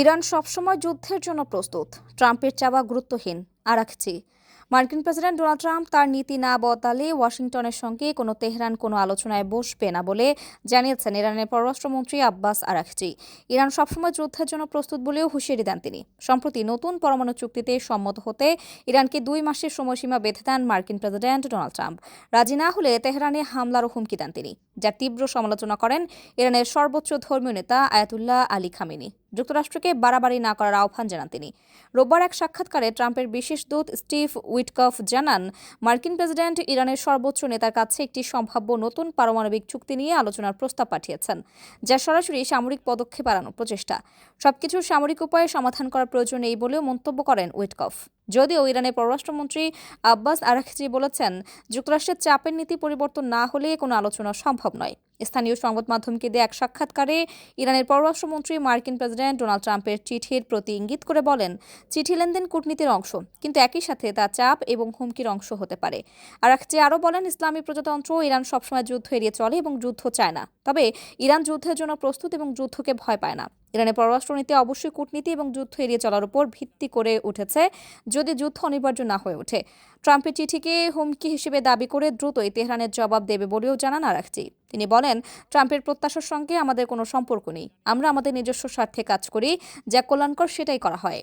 Iran সবসময় যুদ্ধের জন্য প্রস্তুত। ট্রাম্পের চাওয়া গুরুত্বহীন। আরাকচি মার্কিন প্রেসিডেন্ট ডোনাল্ড ট্রাম্প তার নীতি না বদলালে ওয়াশিংটনের সঙ্গে কোনো তেহরান কোনো আলোচনায় বসবে না বলে জানিয়েছেন ইরানের পররাষ্ট্রমন্ত্রী আব্বাস আরাকচি ইরান সবসময় যুদ্ধের জন্য প্রস্তুত বলেও হুঁশিয়ারি দেন তিনি। সম্প্রতি নতুন পরমাণু চুক্তিতে সম্মত হতে ইরানকে দুই মাসের সময়সীমা বেঁধে দেন মার্কিন প্রেসিডেন্ট ডোনাল্ড ট্রাম্প। রাজি না হলে তেহরানে হামলারও হুমকি দেন তিনি। যার তীব্র সমালোচনা করেন ইরানের সর্বোচ্চ ধর্মীয় নেতা আয়াতুল্লাহ আলী খামিনি। যুক্তরাষ্ট্রকে বাড়াবাড়ি না করার আহ্বান জানান তিনি। রোববার এক সাক্ষাৎকারে ট্রাম্পের বিশেষ দূত স্টিভ উইটকফ জানান, মার্কিন প্রেসিডেন্ট ইরানের সর্বোচ্চ নেতার কাছে একটি সম্ভাব্য নতুন পারমাণবিক চুক্তি নিয়ে আলোচনার প্রস্তাব পাঠিয়েছেন, যা সরাসরি সামরিক পদক্ষেপ এড়ানোর প্রচেষ্টা। সবকিছু সামরিক উপায়ে সমাধান করার প্রয়োজন নেই বলেও মন্তব্য করেন উইটকফ। যদিও ইরানের পররাষ্ট্রমন্ত্রী আব্বাস আরাকচি বলেছেন, যুক্তরাষ্ট্রের চাপের নীতি পরিবর্তন না হলে কোনো আলোচনা সম্ভব নয়। স্থানীয় সংবাদ মাধ্যমকে দিয়ে এক সাক্ষাৎকারে ইরানের পররাষ্ট্রমন্ত্রী, মার্কিন প্রেসিডেন্ট ডোনাল্ড ট্রাম্পের চিঠির প্রতি ইঙ্গিত করে বলেন, চিঠি লেনদেন কূটনীতির অংশ, কিন্তু একই সাথে তা চাপ এবং হুমকির অংশ হতে পারে। আরাকচি আরও বলেন, ইসলামী প্রজাতন্ত্র ইরান সবসময় যুদ্ধ এড়িয়ে চলে এবং যুদ্ধ চায় না। তবে ইরান যুদ্ধের জন্য প্রস্তুত এবং যুদ্ধকে ভয় পায় না। ইরানের পররাষ্ট্রনীতি অবশ্যই কূটনীতি এবং যুদ্ধ এড়িয়ে চলার উপর ভিত্তি করে উঠেছে, যদি যুদ্ধ অনিবার্য না হয়ে ওঠে। ট্রাম্পের চিঠিকে হুমকি হিসেবে দাবি করে দ্রুতই তেহরানের জবাব দেবে বলেও জানান আরাকচি তিনি বলেন, ট্রাম্পের প্রত্যাশার সঙ্গে আমাদের কোনো সম্পর্ক নেই। আমরা আমাদের নিজস্ব স্বার্থে কাজ করি, যা কল্যাণকর সেটাই করা হয়।